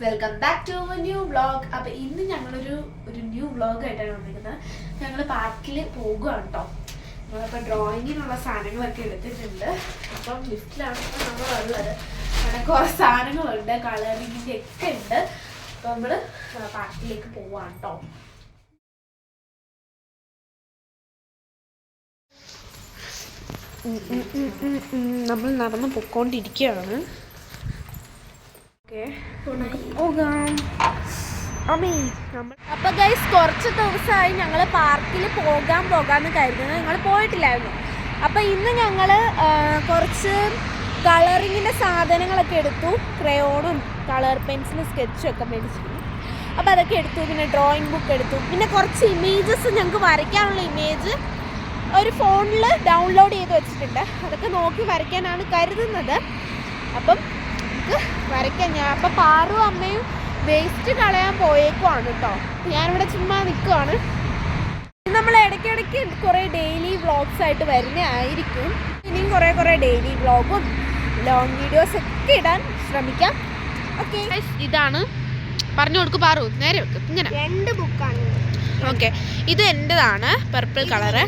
Welcome back to new vlog അപ്പൊ ഇന്ന് ഞങ്ങളൊരു ഒരു ന്യൂ വ്ളോഗ് ആയിട്ടാണ് വന്നിരിക്കുന്നത് ഞങ്ങൾ പാർക്കിൽ പോകുകയാണ് കേട്ടോ നമ്മളിപ്പോൾ ഡ്രോയിങ്ങിനുള്ള സാധനങ്ങളൊക്കെ എടുത്തിട്ടുണ്ട് അപ്പം ലിഫ്റ്റിലാണ് നമ്മൾ ഉള്ളത് അവിടെ കുറേ സാധനങ്ങളുണ്ട് കളറിങ്ങിന്റെ ഒക്കെ ഉണ്ട് അപ്പോൾ നമ്മൾ പാർക്കിലേക്ക് പോവാണ് കേട്ടോ നമ്മൾ നടന്ന് പൊക്കോണ്ടിരിക്കുകയാണ് ഓക്കെ പോകാം അമ്മേ നമ്മൾ അപ്പൊ ഗൈസ് കുറച്ച് ദിവസമായി ഞങ്ങൾ പാർക്കിൽ പോകാൻ പോകാന്ന് കരുതുന്നത് ഞങ്ങൾ പോയിട്ടില്ലായിരുന്നു. അപ്പൊ ഇന്ന് ഞങ്ങൾ കുറച്ച് കളറിങ്ങിന്റെ സാധനങ്ങളൊക്കെ എടുത്തു. ക്രയോണും കളർ പെൻസിലും സ്കെച്ചും ഒക്കെ മേടിച്ചിരുന്നു. അപ്പോൾ അതൊക്കെ എടുത്തു. പിന്നെ ഡ്രോയിങ് ബുക്ക് എടുത്തു. പിന്നെ കുറച്ച് ഇമേജസ് ഞങ്ങൾക്ക് വരയ്ക്കാനുള്ള ഇമേജ് ഒരു ഫോണിൽ ഡൗൺലോഡ് ചെയ്ത് വെച്ചിട്ടുണ്ട്. അതൊക്കെ നോക്കി വരയ്ക്കാനാണ് കരുതുന്നത്. അപ്പം നമുക്ക് വരയ്ക്കാം ഞാൻ അപ്പം പാറു അമ്മയും വേസ്റ്റ് കളയാൻ പോയേക്കുവാണ് കേട്ടോ ഞാനിവിടെ ചുമ്മാ നിൽക്കുവാണ് നമ്മൾ ഇടയ്ക്കിടയ്ക്ക് കുറേ ഡെയിലി വ്ളോഗ്സ് ആയിട്ട് വരുന്നതായിരിക്കും ഇനിയും കുറേ കുറേ ഡെയിലി വ്ളോഗും ലോങ് വീഡിയോസ് ഒക്കെ ഇടാൻ ശ്രമിക്കാം. ഓക്കെ ഇതാണ്. പറഞ്ഞു കൊടുക്ക് പാറു. നേരെ വെക്ക്. ഇങ്ങനെ. രണ്ട് ബുക്കാണ് ഓക്കെ ഇത് എന്റെതാണ് പർപ്പിൾ കളറ്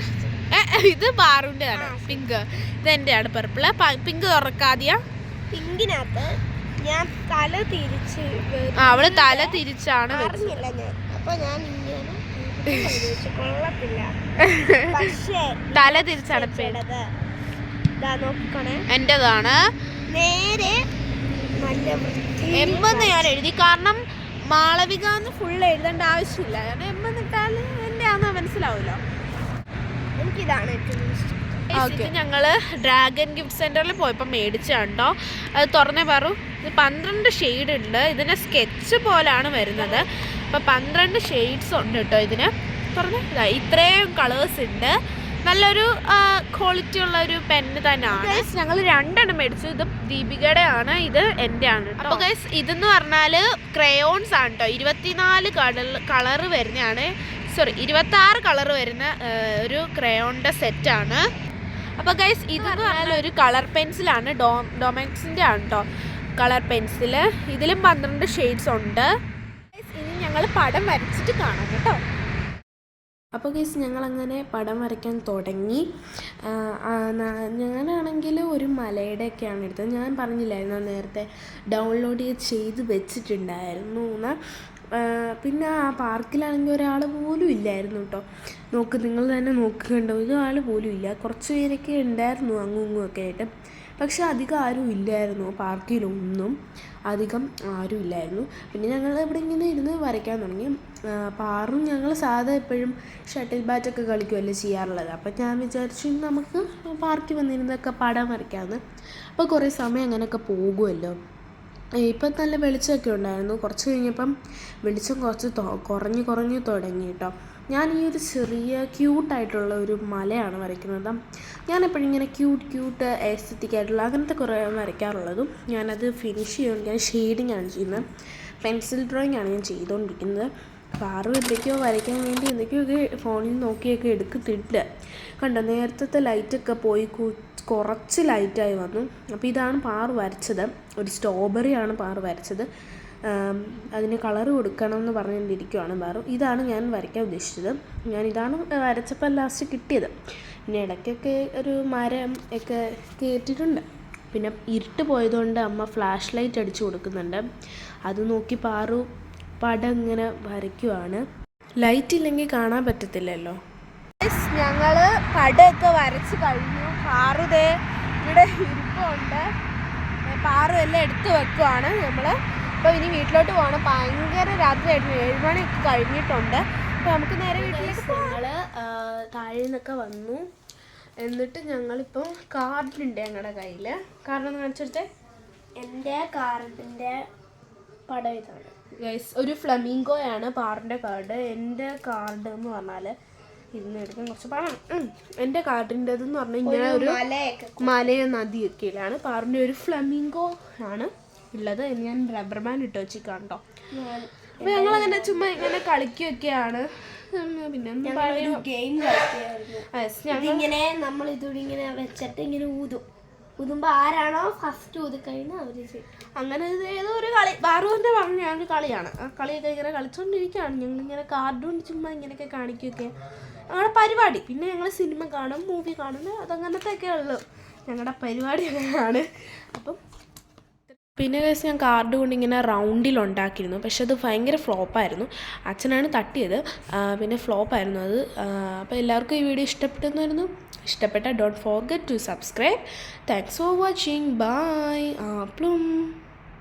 ഇത്. പാറുന്റെതാണ് പിങ്ക് ഇത് എന്റെയാണ് പർപ്പിൾ പിങ്ക് തുറക്കാതെയാ. പിങ്കിനകത്ത് ഞാൻ തല തിരിച്ച് അവൾ തല തിരിച്ചാണ്. അറിഞ്ഞില്ല ഞാൻ. അപ്പൊ ഞാൻ ഇങ്ങനെ കൊള്ളത്തില്ല. പക്ഷേ തല തിരിച്ചാണ് എന്റേതാണ് നോക്കണേ എന്റെതാണ് നേരെ നല്ല എമ്പെന്ന് ഞാൻ എഴുതി. കാരണം മാളവിക എന്ന് ഫുൾ എഴുതേണ്ട ആവശ്യമില്ല. കാരണം എമ്പെന്നിട്ടാൽ എന്റെ ആണെന്ന് മനസ്സിലാവൂലോ. എനിക്കിതാണ് ഏറ്റവും ഇഷ്ടം. ഇത് ഞങ്ങൾ ഡ്രാഗൺ ഗിഫ്റ്റ് സെന്ററിൽ പോയപ്പോൾ മേടിച്ചാണ്ടോ അത് തുറന്നേ പറു ഇത് പന്ത്രണ്ട് ഷെയ്ഡ് ഉണ്ട്. ഇതിന് സ്കെച്ച് പോലാണ് വരുന്നത്. അപ്പോൾ പന്ത്രണ്ട് ഷെയ്ഡ്സ് ഉണ്ട് കേട്ടോ ഇതിന്. തുറന്നേ. ഇതാ ഇത്രയും കളേഴ്സ് ഉണ്ട്. നല്ലൊരു ക്വാളിറ്റി ഉള്ള ഒരു പെന്ന് തന്നെയാണ്. ഞങ്ങൾ രണ്ടെണ്ണം മേടിച്ചു. ഇത് ദീപികയുടെ ആണ് ഇത് എന്റെ ആണ് അപ്പോൾ ഗൈസ് ഇതെന്ന് പറഞ്ഞാൽ ക്രയോൺസ് ആണ് കേട്ടോ. ഇരുപത്തിനാല് കളർ കളറ് വരുന്നതാണ്. സോറി ഇരുപത്തി ആറ് കളർ വരുന്ന ഒരു ഒരു ക്രയോണിന്റെ സെറ്റാണ് അപ്പോൾ ഗൈസ് ഇത് പറഞ്ഞാൽ ഒരു കളർ പെൻസിലാണ് ഡോ ഡൊമാക്സിന്റെ ആണ് കേട്ടോ കളർ പെൻസിൽ ഇതിലും പന്ത്രണ്ട് ഷെയ്ഡ്സ് ഉണ്ട്. ഇനി ഞങ്ങൾ പടം വരച്ചിട്ട് കാണാം കേട്ടോ. അപ്പോൾ ഗൈസ് ഞങ്ങളങ്ങനെ പടം വരയ്ക്കാൻ തുടങ്ങി. ഞാനാണെങ്കിൽ ഒരു മലയുടെയൊക്കെയാണ് എടുത്തത്. ഞാൻ പറഞ്ഞില്ലായിരുന്നു നേരത്തെ ഡൗൺലോഡ് ചെയ്ത് വെച്ചിട്ടുണ്ടായിരുന്നു എന്ന്. പിന്നെ ആ പാർക്കിലാണെങ്കിൽ ഒരാൾ പോലും ഇല്ലായിരുന്നു കേട്ടോ നോക്ക് നിങ്ങൾ തന്നെ നോക്കുകയുണ്ടോ ഒരാൾ പോലും ഇല്ല. കുറച്ച് പേരൊക്കെ ഉണ്ടായിരുന്നു അങ്ങും ഇങ്ങും ഒക്കെ ആയിട്ട്. പക്ഷെ അധികം ആരും ഇല്ലായിരുന്നു പാർക്കിലൊന്നും. അധികം ആരും ഇല്ലായിരുന്നു. പിന്നെ ഞങ്ങൾ ഇവിടെ ഇങ്ങനെ ഇരുന്ന് വരയ്ക്കാൻ തുടങ്ങി. പാറും ഞങ്ങൾ സാധാ എപ്പോഴും ഷട്ടിൽ ബാറ്റൊക്കെ കളിക്കുമല്ലോ ചെയ്യാറുള്ളത്. അപ്പം ഞാൻ വിചാരിച്ചു നമുക്ക് പാർക്കിൽ വന്നിരുന്നൊക്കെ പടം വരയ്ക്കാമെന്ന് അപ്പോൾ കുറേ സമയം അങ്ങനെയൊക്കെ പോകുമല്ലോ ഇപ്പം നല്ല വെളിച്ചമൊക്കെ ഉണ്ടായിരുന്നു. കുറച്ച് കഴിഞ്ഞപ്പം വെളിച്ചം കുറച്ച് കുറഞ്ഞു കുറഞ്ഞ് തുടങ്ങി കേട്ടോ. ഞാൻ ഈ ഒരു ചെറിയ ക്യൂട്ടായിട്ടുള്ള ഒരു മലയാണ് വരയ്ക്കുന്നത്. ഞാനെപ്പോഴും ഇങ്ങനെ ക്യൂട്ട് ക്യൂട്ട് എസ്തറ്റിക് ആയിട്ടുള്ള അങ്ങനത്തെ കുറേ വരയ്ക്കാറുള്ളതും ഞാനത് ഫിനിഷ് ചെയ്യുമ്പോൾ ഞാൻ ഷെയ്ഡിങ് ആണ് ചെയ്യുന്നത്. പെൻസിൽ ഡ്രോയിങ് ആണ് ഞാൻ ചെയ്തുകൊണ്ടിരിക്കുന്നത്. പാറു എന്തൊക്കെയോ വരയ്ക്കാൻ വേണ്ടി എന്തൊക്കെയൊക്കെ ഫോണിൽ നോക്കിയൊക്കെ എടുക്കത്തിട്ട് കണ്ടോ നേരത്തെ ലൈറ്റൊക്കെ പോയി കുറച്ച് ലൈറ്റായി വന്നു. അപ്പോൾ ഇതാണ് പാറു വരച്ചത്. ഒരു സ്ട്രോബെറിയാണ് പാറു വരച്ചത്. അതിന് കളർ കൊടുക്കണം എന്ന് പറഞ്ഞുകൊണ്ടിരിക്കുവാണ് പാറു ഇതാണ് ഞാൻ വരയ്ക്കാൻ ഉദ്ദേശിച്ചത്. ഞാൻ ഇതാണ് വരച്ചപ്പോൾ ലാസ്റ്റ് കിട്ടിയത്. പിന്നെ ഇടയ്ക്കൊക്കെ ഒരു മരം ഒക്കെ കയറ്റിയിട്ടുണ്ട് പിന്നെ ഇരുട്ട് പോയതുകൊണ്ട് അമ്മ ഫ്ലാഷ് ലൈറ്റ് അടിച്ചു കൊടുക്കുന്നുണ്ട്. അത് നോക്കി പാറു പടം ഇങ്ങനെ വരയ്ക്കുവാണ്. ലൈറ്റ് ഇല്ലെങ്കിൽ കാണാൻ പറ്റത്തില്ലല്ലോ. ഞങ്ങൾ പടമൊക്കെ വരച്ച് കഴിഞ്ഞു. പാറുതേ ഇവിടെ ഇരിപ്പുണ്ട്. പാറു എല്ലാം എടുത്ത് വെക്കുവാണ് നമ്മൾ അപ്പോൾ ഇനി വീട്ടിലോട്ട് പോകണം ഭയങ്കര രാത്രിയായിട്ട് ഏഴ് മണിയൊക്കെ കഴിഞ്ഞിട്ടുണ്ട്. അപ്പോൾ നമുക്ക് നേരെ വീട്ടിലേക്ക് ഞങ്ങൾ താഴെ നിന്നൊക്കെ വന്നു. എന്നിട്ട് ഞങ്ങളിപ്പം കാർഡുണ്ട് ഞങ്ങളുടെ കയ്യിൽ കാർഡൊന്ന് കാണിച്ചെടുത്തേ എന്റെ കാർഡിന്റെ പടം ഇതാണ്. ഒരു ഫ്ലമിംഗോയാണ് പാറിന്റെ കാർഡ്. എന്റെ കാർഡ് എന്ന് പറഞ്ഞാൽ ഇരുന്ന് എടുക്കാൻ കുറച്ച് പാടാണ്. എന്റെ കാർഡിന്റെതെന്ന് പറഞ്ഞാൽ ഇങ്ങനെ ഒരു മലയോ നദിയൊക്കെയിലാണ് പാറിന്റെ ഒരു ഫ്ലമിംഗോ ആണ് ഉള്ളത്. ഞാൻ റബ്ബർ ബാൻഡ് ഇട്ട് വെച്ചിരിക്കാം കേട്ടോ അപ്പോൾ ഞങ്ങളങ്ങനെ ചുമ്മാ ഇങ്ങനെ കളിക്കുകയൊക്കെയാണ് പിന്നെ ഇങ്ങനെ നമ്മൾ ഇതുകൂടി ഇങ്ങനെ വെച്ചിട്ട് ഇങ്ങനെ ഊതും. ഊതുമ്പോൾ ആരാണോ ഫസ്റ്റ് ഊതിക്കഴിഞ്ഞാൽ അവർ അങ്ങനെ ഇത് ഏതോ ഒരു കളി. ബാറുവിന്റെ പറഞ്ഞ ഒരു കളിയാണ്. ആ കളിയൊക്കെ ഇങ്ങനെ കളിച്ചുകൊണ്ടിരിക്കുകയാണ് ഞങ്ങളിങ്ങനെ കാർഡുകൊണ്ട് ചുമ്മാ ഇങ്ങനെയൊക്കെ കാണിക്കുകയൊക്കെ ഞങ്ങളുടെ പരിപാടി. പിന്നെ ഞങ്ങൾ സിനിമ കാണും മൂവി കാണും. അതങ്ങനത്തെ ഉള്ളൂ. ഞങ്ങളുടെ പരിപാടി അങ്ങനെയാണ്. അപ്പം പിന്നെ കേസ് ഞാൻ കാർഡ് കൊണ്ട് ഇങ്ങനെ റൗണ്ടിൽ ഉണ്ടാക്കിയിരുന്നു. പക്ഷെ അത് ഭയങ്കര ഫ്ലോപ്പായിരുന്നു അച്ഛനാണ് തട്ടിയത്. പിന്നെ ഫ്ലോപ്പായിരുന്നു അത്. അപ്പോൾ എല്ലാവർക്കും ഈ വീഡിയോ ഇഷ്ടപ്പെട്ടെന്നായിരുന്നു. ഇഷ്ടപ്പെട്ട don't forget to subscribe thanks for watching bye ആ പ്ലും